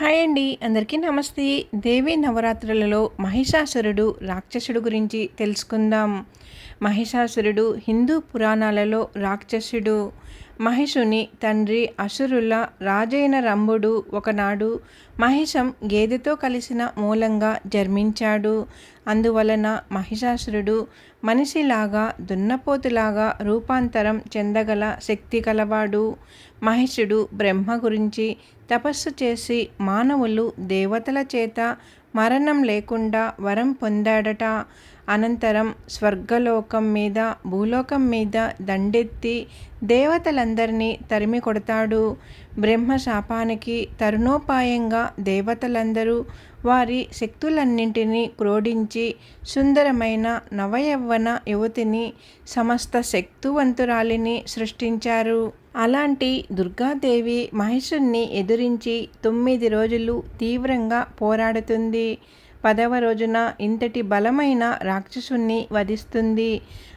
Hi అండి. అందరికీ నమస్తే. దేవి నవరాత్రులలో మహిషాసురుడు రాక్షసుడు గురించి తెలుసుకుందాం. మహిషాసురుడు హిందూ పురాణాలలో రాక్షసుడు. మహిషుని తండ్రి అసురుల రాజైన రంభుడు ఒకనాడు మహిషం గేదెతో కలిసిన మూలంగా జన్మించాడు. అందువలన మహిషాసురుడు మనిషిలాగా దున్నపోతులాగా రూపాంతరం చెందగల శక్తి కలవాడు. మహిషుడు బ్రహ్మ గురించి తపస్సు చేసి మానవులు దేవతల చేత మరణం లేకుండా వరం పొందాడట. అనంతరం స్వర్గలోకం మీద భూలోకం మీద దండెత్తి దేవతలందరినీ తరిమి కొడతాడు. బ్రహ్మ శాపానికి తరుణోపాయంగా దేవతలందరూ వారి శక్తులన్నింటినీ క్రోడించి సుందరమైన నవయవ్వన యువతిని సమస్త శక్తివంతురాలిని సృష్టించారు. అలాంటి దుర్గాదేవి మహిషుణ్ణి ఎదురించి తొమ్మిది రోజులు తీవ్రంగా పోరాడుతుంది. పదవ రోజున ఇంతటి బలమైన రాక్షసుణ్ణి వధిస్తుంది.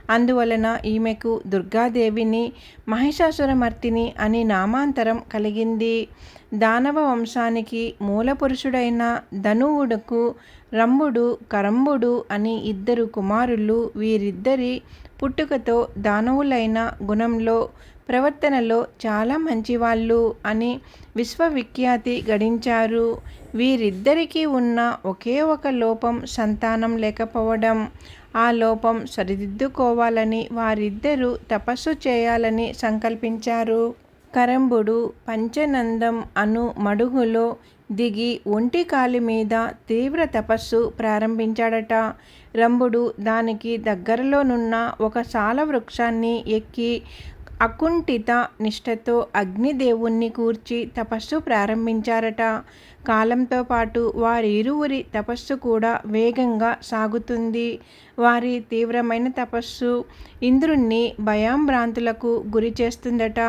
అందువలన ఈమెకు దుర్గాదేవిని మహిషాసురమర్తిని అని నామాంతరం కలిగింది. దానవ వంశానికి మూలపురుషుడైన ధనువుడుకు రంభుడు కరంబుడు అని ఇద్దరు కుమారులు వీరిద్దరి పుట్టుకతో దానవులైన గుణంలో ప్రవర్తనలో చాలా మంచివాళ్ళు అని విశ్వవిఖ్యాతి గడించారు. వీరిద్దరికీ ఉన్న ఒకే ఒక లోపం సంతానం లేకపోవడం. ఆ లోపం సరిదిద్దుకోవాలని వారిద్దరూ తపస్సు చేయాలని సంకల్పించారు. కరంబుడు పంచనందం అను మడుగులో దిగి ఒంటి కాలి మీద తీవ్ర తపస్సు ప్రారంభించాడట. రంభుడు దానికి దగ్గరలోనున్న ఒక సాల వృక్షాన్ని ఎక్కి అకుంఠిత నిష్ఠతో అగ్నిదేవుణ్ణి కూర్చి తపస్సు ప్రారంభించారట. కాలంతో పాటు వారిరువురి తపస్సు కూడా వేగంగా సాగుతుంది. వారి తీవ్రమైన తపస్సు ఇంద్రుణ్ణి భయాంభ్రాంతులకు గురి చేస్తుందట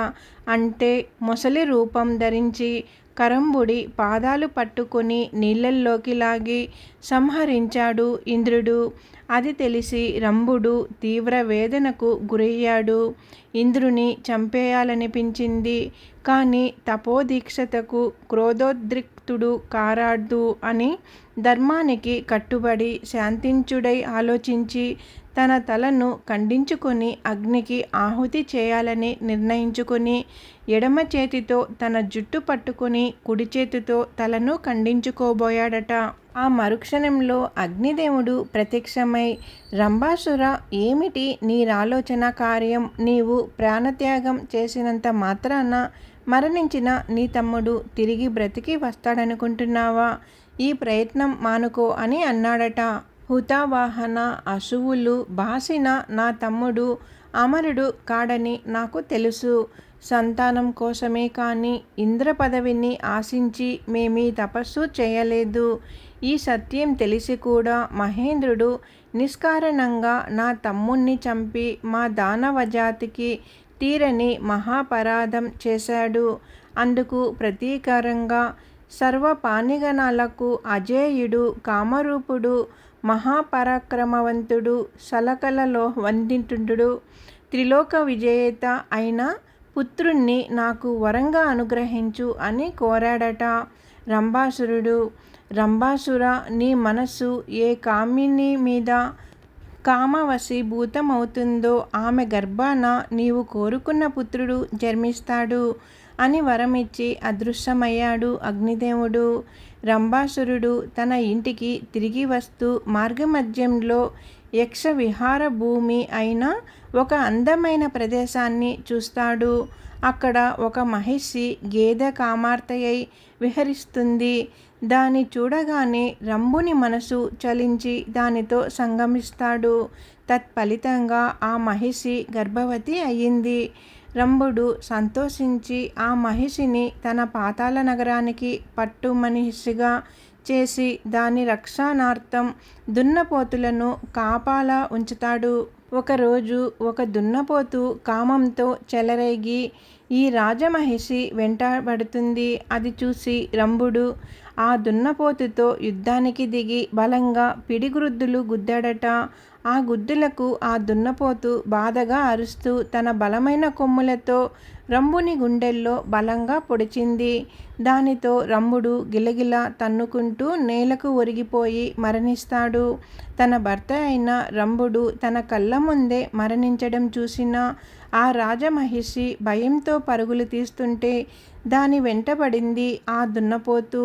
అంటే మొసలి రూపం ధరించి కరంబుడి పాదాలు పట్టుకొని నీళ్ళల్లోకి లాగి సంహరించాడు ఇంద్రుడు. అది తెలిసి రంభుడు తీవ్ర వేదనకు గురయ్యాడు. ఇంద్రుని చంపేయాలనిపించింది. కానీ తపోదీక్షతకు క్రోధోద్రిక్ భక్తుడు కారాడ్దు అని ధర్మానికి కట్టుబడి శాంతించుడై ఆలోచించి తన తలను ఖండించుకొని అగ్నికి ఆహుతి చేయాలని నిర్ణయించుకొని ఎడమ చేతితో తన జుట్టు పట్టుకొని కుడి చేతితో తలను ఖండించుకోబోయాడట. ఆ మరుక్షణంలో అగ్నిదేవుడు ప్రత్యక్షమై రంభాసుర ఏమిటి నీరాలోచన కార్యం? నీవు ప్రాణత్యాగం చేసినంత మాత్రాన మరణించిన నీ తమ్ముడు తిరిగి బ్రతికి వస్తాడనుకుంటున్నావా? ఈ ప్రయత్నం మానుకో అని అన్నాడట. హుతావాహన అశువులు బాసిన నా తమ్ముడు అమరుడు కాడని నాకు తెలుసు. సంతానం కోసమే కానీ ఇంద్ర పదవిని ఆశించి మేమీ తపస్సు చేయలేదు. ఈ సత్యం తెలిసి కూడా మహేంద్రుడు నిష్కారణంగా నా తమ్ముణ్ణి చంపి మా దానవజాతికి తీరని మహాపరాధం చేశాడు. అందుకు ప్రతీకారంగా సర్వపాణిగణాలకు అజేయుడు కామరూపుడు మహాపరాక్రమవంతుడు సలకలలో వందింటుడు. త్రిలోక విజేత అయిన పుత్రుణ్ణి నాకు వరంగా అనుగ్రహించు అని కోరాడట రంభాసురుడు. రంభాసుర నీ మనస్సు ఏ కామిని మీద కామవశీభూతమవుతుందో ఆమె గర్భాన నీవు కోరుకున్న పుత్రుడు జన్మిస్తాడు అని వరమిచ్చి అదృశ్యమయ్యాడు అగ్నిదేవుడు. రంభాసురుడు తన ఇంటికి తిరిగి వస్తూ మార్గమధ్యంలో యక్ష విహార భూమి అయిన ఒక అందమైన ప్రదేశాన్ని చూస్తాడు. అక్కడ ఒక మహిషి గేదె కామార్తెయై విహరిస్తుంది. దాన్ని చూడగానే రంభుని మనసు చలించి దానితో సంగమిస్తాడు. తత్ఫలితంగా ఆ మహిషి గర్భవతి అయ్యింది. రంభుడు సంతోషించి ఆ మహిషిని తన పాతాల నగరానికి పట్టు మనిషిగా చేసి దాని రక్షణార్థం దున్నపోతులను కాపాలా ఉంచుతాడు. ఒకరోజు ఒక దున్నపోతు కామంతో చెలరేగి ఈ రాజమహిషి వెంటబడుతుంది. అది చూసి రంభుడు ఆ దున్నపోతుతో యుద్ధానికి దిగి బలంగా పిడిగురుద్దులు గుద్దాడట. ఆ గుద్దులకు ఆ దున్నపోతు బాధగా అరుస్తూ తన బలమైన కొమ్ములతో రంభుని గుండెల్లో బలంగా పొడిచింది. దానితో రంభుడు గిలగిల తన్నుకుంటూ నేలకు ఒరిగిపోయి మరణిస్తాడు. తన భర్త అయిన రంభుడు తన కళ్ళ ముందే మరణించడం చూసిన ఆ రాజమహిషి భయంతో పరుగులు తీస్తుంటే దాని వెంటబడింది ఆ దున్నపోతు.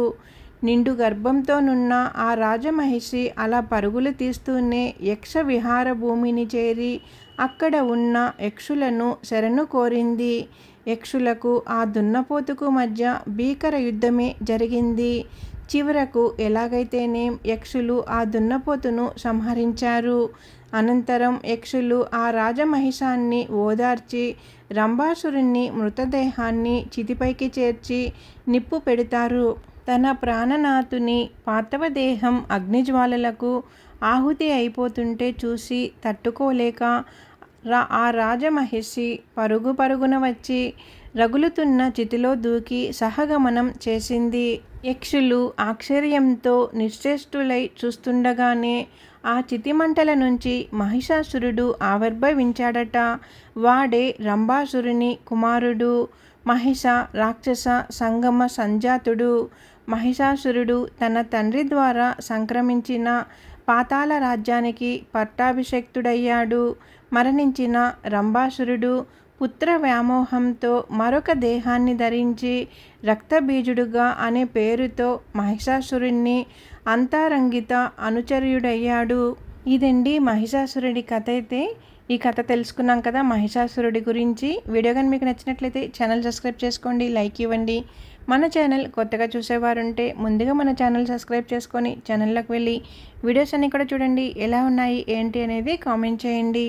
నిండు గర్భంతోనున్న ఆ రాజమహిషి అలా పరుగులు తీస్తూనే యక్ష విహార భూమిని చేరి అక్కడ ఉన్న యక్షులను శరణు కోరింది. యక్షులకు ఆ దున్నపోతుకు మధ్య భీకర యుద్ధమే జరిగింది. చివరకు ఎలాగైతేనేం యక్షులు ఆ దున్నపోతును సంహరించారు. అనంతరం యక్షులు ఆ రాజమహిషాన్ని ఓదార్చి రంభాసురుణ్ణి మృతదేహాన్ని చితిపైకి చేర్చి నిప్పు పెడతారు. తన ప్రాణనాథుని పాతవదేహం అగ్నిజ్వాలలకు ఆహుతి అయిపోతుంటే చూసి తట్టుకోలేక రా ఆ రాజమహిషి పరుగు పరుగున వచ్చి రగులుతున్న చితిలో దూకి సహగమనం చేసింది. యక్షులు ఆశ్చర్యంతో నిశ్చేష్టులై చూస్తుండగానే ఆ చితిమంటల నుంచి మహిషాసురుడు ఆవిర్భవించాడట. వాడే రంభాసురుని కుమారుడు మహిష రాక్షస సంగమ సంజాతుడు మహిషాసురుడు తన తండ్రి ద్వారా సంక్రమించిన పాతాళ రాజ్యానికి పట్టాభిషక్తుడయ్యాడు. మరణించిన రంభాసురుడు పుత్ర వ్యామోహంతో మరొక దేహాన్ని ధరించి రక్తబీజుడుగా అనే పేరుతో మహిషాసురుణ్ణి అంతరంగిత అనుచరుడయ్యాడు. ఇదండి మహిషాసురుడి కథ అయితే ఈ కథ తెలుసుకున్నాం కదా మహిషాసురుడి గురించి. వీడియో కానీ మీకు నచ్చినట్లయితే ఛానల్ సబ్స్క్రైబ్ చేసుకోండి లైక్ ఇవ్వండి. మన ఛానల్ కొత్తగా చూసేవారుంటే ముందుగా మన ఛానల్ సబ్స్క్రైబ్ చేసుకొని ఛానల్లోకి వెళ్ళి వీడియోస్ అన్నీ కూడా చూడండి. ఎలా ఉన్నాయి ఏంటి అనేది కామెంట్ చేయండి.